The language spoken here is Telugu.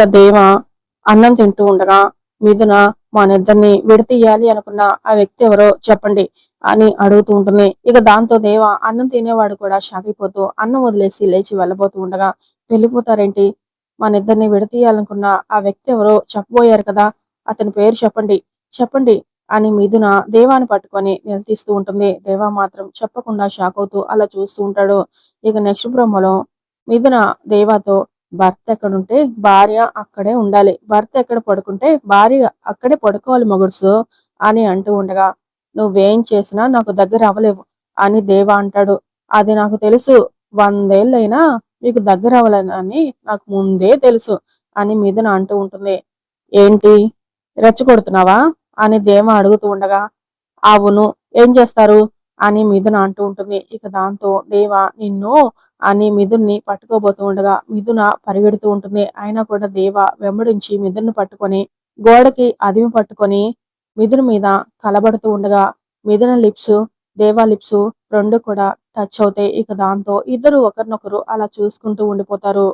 ఇక దేవ అన్నం తింటూ ఉండగా మిథున మానిద్దరిని విడతీయాలి అనుకున్న ఆ వ్యక్తి ఎవరో చెప్పండి అని అడుగుతూ ఉంటుంది. ఇక దాంతో దేవ అన్నం తినేవాడు కూడా షాక్ అయిపోతూ అన్నం వదిలేసి లేచి వెళ్ళబోతూ ఉండగా వెళ్ళిపోతారేంటి? మనిద్దరిని విడతీయాలనుకున్న ఆ వ్యక్తి ఎవరో చెప్పబోయారు కదా అతని పేరు చెప్పండి. చెప్పండి అని మిథున దేవాన్ని పట్టుకొని నిలదీస్తూ ఉంటుంది. దేవా మాత్రం చెప్పకుండా షాక్ అవుతూ అలా చూస్తూ ఉంటాడు. ఇక నెక్స్ట్ బ్రహ్మలో మిథున దేవాతో భర్త ఎక్కడుంటే భార్య అక్కడే ఉండాలి. భర్త ఎక్కడ పడుకుంటే భార్య అక్కడే పడుకోవాలి మొగుడుసు అని అంటూ ఉండగా నువ్వేం చేసినా నాకు దగ్గర అవ్వలేవు అని దేవా అంటాడు. అది నాకు తెలుసు. వందేళ్ళైనా మీకు దగ్గర అవ్వాలని నాకు ముందే తెలుసు అని మీదన అంటూ ఉంటుంది. ఏంటి? రెచ్చగొడుతున్నావా? అని దేవ అడుగుతూ ఉండగా అవును. ఏం చేస్తారు? అని మిథున అంటూ ఉంటుంది. ఇక దాంతో దేవ నిన్ను అని మిథున్ని పట్టుకోబోతూ ఉండగా మిథున పరిగెడుతూ ఉంటుంది. అయినా కూడా దేవ వెంబడించి మిథున్ను పట్టుకొని గోడకి అదిమి పట్టుకొని మిథున మీద కలబడుతూ ఉండగా మిథున లిప్స్ దేవా లిప్స్ రెండు కూడా టచ్ అవుతాయి. ఇక దాంతో ఇద్దరు ఒకరినొకరు అలా చూసుకుంటూ ఉండిపోతారు.